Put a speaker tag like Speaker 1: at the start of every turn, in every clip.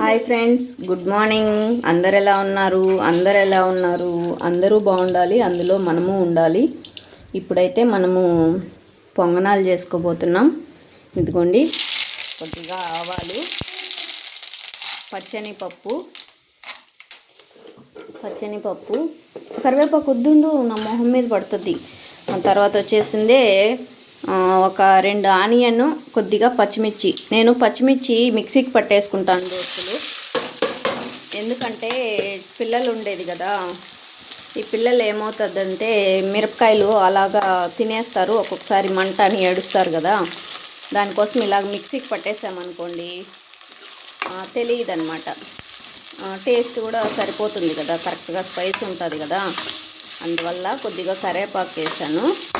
Speaker 1: Hi friends good morning. అందరు ఎలా ఉన్నారు? అందరు ఎలా ఉన్నారు? అందరూ బాగుండాలి అందులో మనము ఉండాలి. ఇప్పుడైతే మనము పొంగనాలు చేసుకోబోతున్నాం. ఇదిగోండి కొద్దిగా ఆవాలు పచ్చని పప్పు పచ్చని పప్పు. కరివేపాకు వద్దుండు నా మొహం మీద పడుతుంది. తర్వాత వచ్చేసిందే ఒక రెండు ఆనియన్ కొద్దిగా పచ్చిమిర్చి. నేను పచ్చిమిర్చి మిక్సీకి పట్టేసుకుంటాను దోస్తులు. ఎందుకంటే పిల్లలు ఉండేది కదా. ఈ పిల్లలు ఏమవుతుందంటే మిరపకాయలు అలాగా తినేస్తారు. ఒక్కొక్కసారి మంట అని ఏడుస్తారు కదా. దానికోసం ఇలాగ మిక్సీకి పట్టేసామనుకోండి తెలియదన్నమాట. టేస్ట్ కూడా సరిపోతుంది కదా. కరెక్ట్గా స్పైస్ ఉంటుంది కదా. అందువల్ల కొద్దిగా కరేపాకు వేసాను.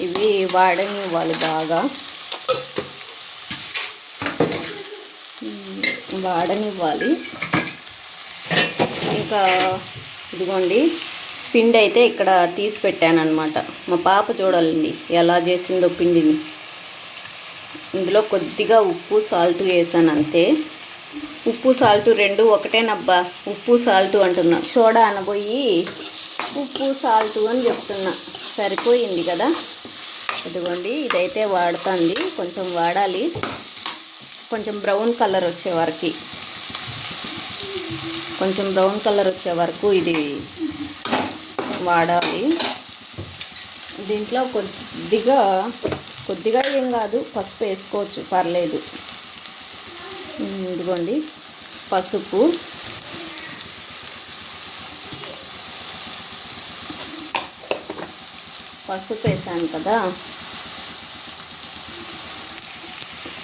Speaker 1: ఇవి వాడని బాగా. వాడనివ్వాలి ఇంకా ఇదిగోండి పిండి అయితే ఇక్కడ తీసి పెట్టానమాట మా పాప చూడాలండి ఎలా చేసిందో పిండిని. ఇందులో కొద్దిగా ఉప్పు సాల్ట్ వేసాను అంతే. ఉప్పు సాల్ట్ రెండు ఒకటేనబ్బా. ఉప్పు సాల్ట్ అంటున్నా. సోడా అనబోయి ఉప్పు సాల్ట్ అని చెప్తున్నా. సరిపోయింది కదా? ఇదిగోండి ఇదైతే వాడుతుంది. కొంచెం వాడాలి. కొంచెం బ్రౌన్ కలర్ వచ్చే వరకు. కొంచెం బ్రౌన్ కలర్ వచ్చే వరకు ఇది వాడాలి. దీంట్లో కొద్దిగా కొద్దిగా ఏం కాదు పసుపు వేసుకోవచ్చు పర్లేదు. ఇదిగోండి పసుపు. పసుపు వేసాను కదా.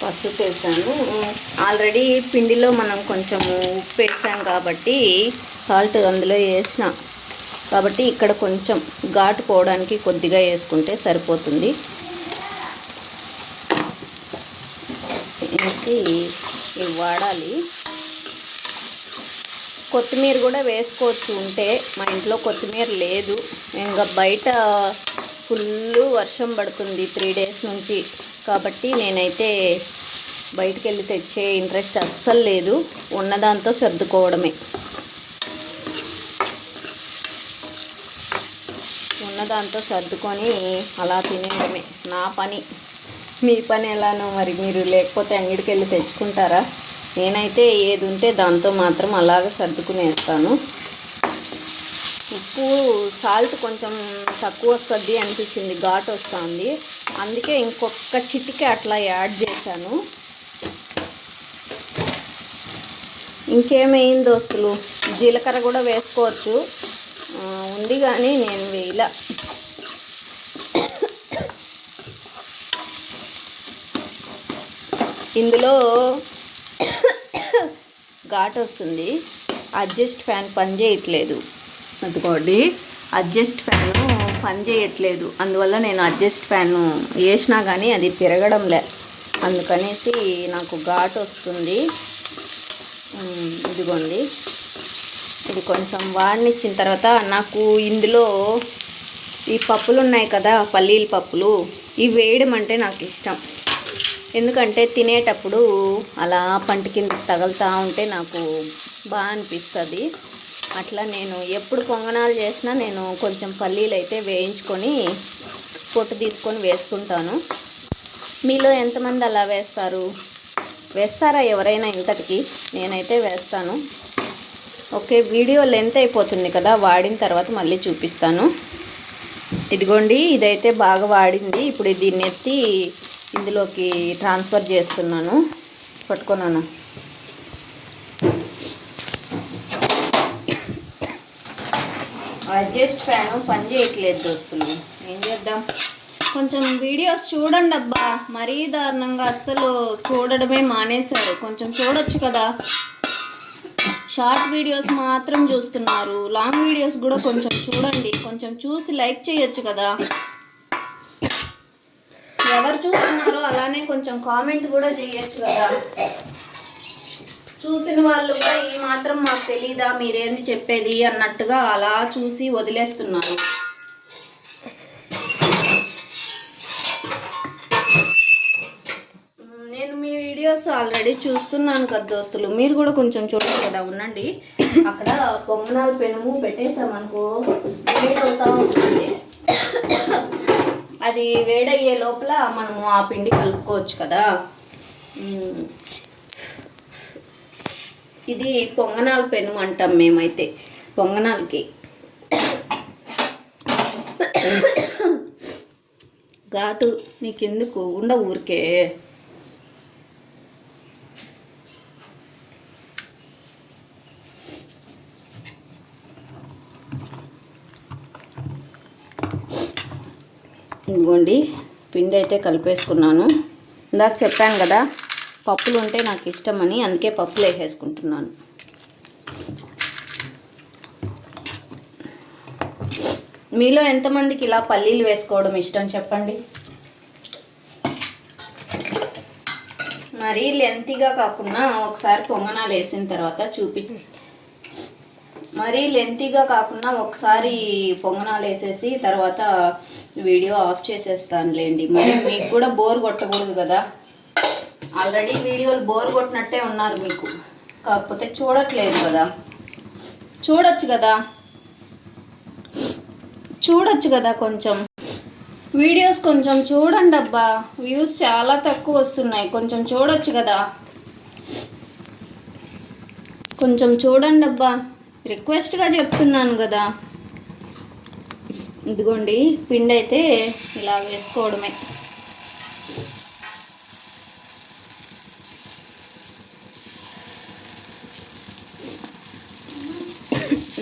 Speaker 1: పసుపు వేసాను. ఆల్రెడీ పిండిలో మనం కొంచెం ఉప్పు వేసాం కాబట్టి సాల్ట్ అందులో వేసిన. కాబట్టి ఇక్కడ కొంచెం ఘాటు పోవడానికి కొద్దిగా వేసుకుంటే సరిపోతుంది. ఇవి వాడాలి. కొత్తిమీర కూడా వేసుకోవచ్చు ఉంటే మా ఇంట్లో కొత్తిమీర లేదు. ఇంకా బయట ఫుల్ వర్షం పడుతుంది త్రీ డేస్ నుంచి. కాబట్టి నేనైతే బయటికి వెళ్ళి తెచ్చే ఇంట్రెస్ట్ అస్సలు లేదు. ఉన్నదాంతో సర్దుకోవడమే. ఉన్నదాంతో సర్దుకొని అలా తినేయడమే. నా పని. మీ పని ఎలానో మరి మీరు లేకపోతే అంగడికి వెళ్ళి తెచ్చుకుంటారా? నేనైతే ఏది ఉంటే దాంతో మాత్రం అలాగ సర్దుకునేస్తాను. ఉప్పు సాల్ట్ కొంచెం తక్కువ వస్తుంది అనిపించింది ఘాట్ వస్తుంది. అందుకే ఇంకొక చిటికి అట్లా యాడ్ చేశాను. ఇంకేమైంది దోస్తులు? జీలకర్ర కూడా వేసుకోవచ్చు. ఉంది కానీ నేను వేయలా. ఇందులో ఘాట్ వస్తుంది. అడ్జస్ట్ ఫ్యాన్ పని చేయట్లేదు అదిగోండి. అడ్జస్ట్ ఫ్యాన్ పని చేయట్లేదు. అందువల్ల నేను అడ్జస్ట్ ఫ్యాను వేసినా కానీ అది తిరగడంలే. అందుకనేసి నాకు ఘాట్ వస్తుంది. ఇదిగోండి. ఇది కొంచెం వాడినిచ్చిన తర్వాత నాకు ఇందులో ఈ పప్పులు ఉన్నాయి కదా పల్లీల పప్పులు ఇవి వేయడం అంటే నాకు ఇష్టం. ఎందుకంటే తినేటప్పుడు అలా పంట కింద తగులుతూ ఉంటే నాకు బాగా అనిపిస్తుంది. అట్లా నేను ఎప్పుడు పొంగనాలు చేసినా నేను కొంచెం పల్లీలు అయితే వేయించుకొని పొట్టు తీసుకొని వేసుకుంటాను. మీలో ఎంతమంది అలా వేస్తారు? వేస్తారా ఎవరైనా ఇంతటికి? నేనైతే వేస్తాను. ఓకే వీడియో లెంత్ అయిపోతుంది కదా వాడిన తర్వాత మళ్ళీ చూపిస్తాను. ఇదిగోండి ఇదైతే బాగా వాడింది. ఇప్పుడు దీన్ని ఎత్తి ఇందులోకి ట్రాన్స్ఫర్ చేస్తున్నాను. పట్టుకున్నాను. అడ్జస్ట్ ఫ్యాను పని చేయట్లేదు దోస్తులు. ఏం చేద్దాం? కొంచెం వీడియోస్ చూడండి అబ్బా. మరీ దారుణంగా అస్సలు చూడడమే మానేశారు. కొంచెం చూడొచ్చు కదా. షార్ట్ వీడియోస్ మాత్రం చూస్తున్నారు. లాంగ్ వీడియోస్ కూడా కొంచెం చూడండి. కొంచెం చూసి లైక్ చేయొచ్చు కదా. ఎవరు చూస్తున్నారో అలానే కొంచెం కామెంట్ కూడా చేయొచ్చు కదా. చూసిన వాళ్ళు కూడా ఈ మాత్రం మాకు తెలీదా మీరేంది చెప్పేది? అన్నట్టుగా అలా చూసి వదిలేస్తున్నారు. నేను మీ వీడియోస్ ఆల్రెడీ చూస్తున్నాను కదా దోస్తులు. మీరు కూడా కొంచెం చూడండి కదా ఉండండి. అక్కడ పొంగనాలు పెనుము పెట్టేసామనుకో వేడవుతా ఉంటుంది. అది వేడయ్యే లోపల మనము ఆ పిండి కలుపుకోవచ్చు కదా. ఇది పొంగనాలు పెను అంటాం మేమైతే పొంగనాలకి. ఘాటు నీకెందుకు? ఉండ ఊరికే. ఇదిగోండి పిండి అయితే కలిపేసుకున్నాను. ఇందాక చెప్పాను కదా పప్పులు ఉంటే నాకు ఇష్టమని అందుకే పప్పులు వేసేసుకుంటున్నాను మీలో ఎంతమందికి ఇలా పల్లీలు వేసుకోవడం ఇష్టం చెప్పండి? మరీ లెంతీగా కాకుండా ఒకసారి పొంగనాలు వేసిన తర్వాత చూపి మరీ లెంతీగా కాకుండా ఒకసారి పొంగనాలు వేసేసి తర్వాత వీడియో ఆఫ్ చేసేస్తానులేండి. మరి మీకు కూడా బోర్ కొట్టకూడదు కదా? ఆల్రెడీ వీడియోలు బోర్ కొట్టినట్టే ఉన్నారు మీకు. కాకపోతే చూడట్లేదు కదా. చూడొచ్చు కదా. చూడొచ్చు కదా కొంచెం. వీడియోస్ కొంచెం చూడండి అబ్బా. వ్యూస్ చాలా తక్కువ వస్తున్నాయి. కొంచెం చూడొచ్చు కదా. కొంచెం చూడండి అబ్బా. రిక్వెస్ట్గా చెప్తున్నాను కదా. ఇదిగోండి పిండి అయితే ఇలా వేసుకోవడమే.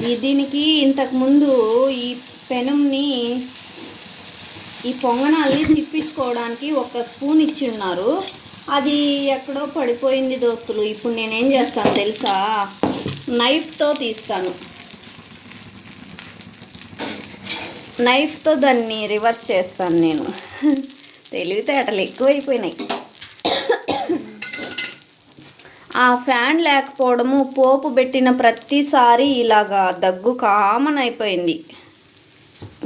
Speaker 1: ఈ దీనికి ఇంతకుముందు ఈ పెనంని ఈ పొంగనాల్ని తిప్పించుకోవడానికి ఒక స్పూన్ ఇచ్చి ఉన్నారు అది ఎక్కడో పడిపోయింది దోస్తులు. ఇప్పుడు నేనేం చేస్తాను తెలుసా? నైఫ్తో తీస్తాను. నైఫ్తో దాన్ని రివర్స్ చేస్తాను నేను. తెలివితేటలు ఎక్కువైపోయినాయి. ఆ ఫ్యాన్ లేకపోవడము పోపు పెట్టిన ప్రతిసారి ఇలాగా దగ్గు కామన్ అయిపోయింది.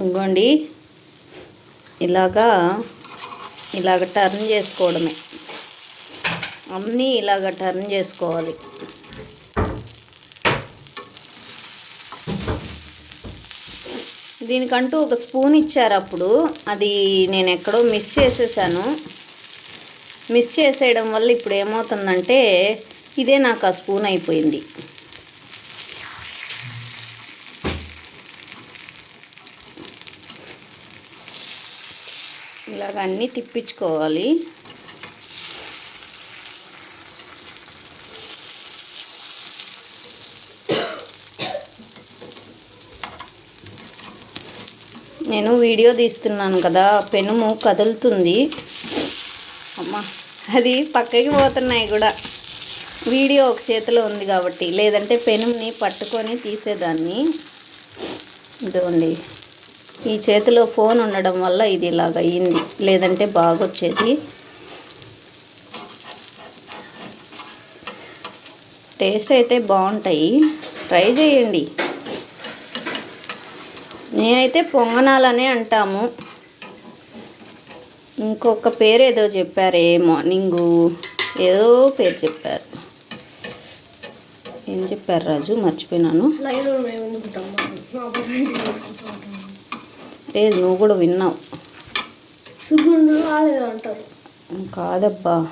Speaker 1: ఇంకోండి ఇలాగా ఇలాగ టర్న్ చేసుకోవడమే. అన్నీ ఇలాగ టర్న్ చేసుకోవాలి. దీనికంటూ ఒక స్పూన్ ఇచ్చారు అప్పుడు. అది నేను ఎక్కడో మిస్ చేసేసాను. మిస్ చేసేయడం వల్ల ఇప్పుడు ఏమవుతుందంటే ఇదే నాకు ఆ స్పూన్ అయిపోయింది. ఇలాగ అన్నీ తిప్పించుకోవాలి. నేను వీడియో తీస్తున్నాను కదా పెనుము కదులుతుంది. అమ్మ అది పక్కకి పోతున్నాయి కూడా. వీడియో ఒక చేతిలో ఉంది కాబట్టి లేదంటే పెనుని పట్టుకొని తీసేదాన్ని. ఇదిగోండి ఈ చేతిలో ఫోన్ ఉండడం వల్ల ఇది ఇలాగ అయ్యింది లేదంటే బాగొచ్చేది. టేస్ట్ అయితే బాగుంటాయి. ట్రై చేయండి. నేనైతే పొంగనాలనే అంటాము. ఇంకొక పేరు ఏదో చెప్పారే మార్నింగు ఏదో పేరు చెప్పారు. ఏం చెప్పారు రాజు? మర్చిపోయినాను. లేదు నువ్వు కూడా విన్నావు. కాదబ్బా.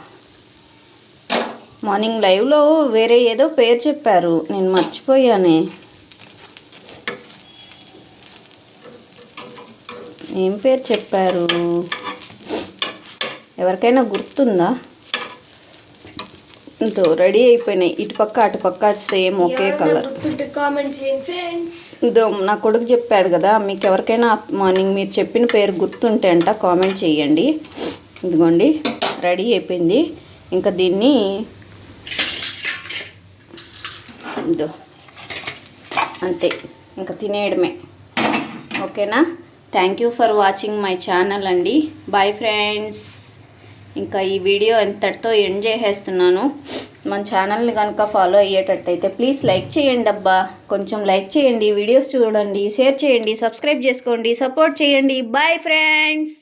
Speaker 1: మార్నింగ్ లైవ్లో వేరే ఏదో పేరు చెప్పారు. నేను మర్చిపోయానే. ఏం పేరు చెప్పారు? ఎవరికైనా గుర్తుందా? ఇంతో రెడీ అయిపోయినాయి. ఇటుపక్క అటుపక్క సేమ్ ఒకే కలర్. ఇదో నా కొడుకు చెప్పాడు కదా మీకు ఎవరికైనా మార్నింగ్ మీరు చెప్పిన పేరు గుర్తుంటే అంట కామెంట్ చేయండి. ఇదిగోండి రెడీ అయిపోయింది. ఇంకా దీన్ని ఇదో అంతే ఇంకా తినేయడమే. ఓకేనా? Thank you for watching my channel అండి. బాయ్ ఫ్రెండ్స్ ఇంకా ఈ వీడియో ఎంతటితో ఎండ్ చేసేస్తున్నాను. మన ఛానల్ని కనుక ఫాలో అయ్యేటట్టయితే ప్లీజ్ లైక్ చేయండి అబ్బా. కొంచెం లైక్ చేయండి వీడియోస్ చూడండి షేర్ చేయండి సబ్స్క్రైబ్ చేసుకోండి సపోర్ట్ చేయండి. Bye friends.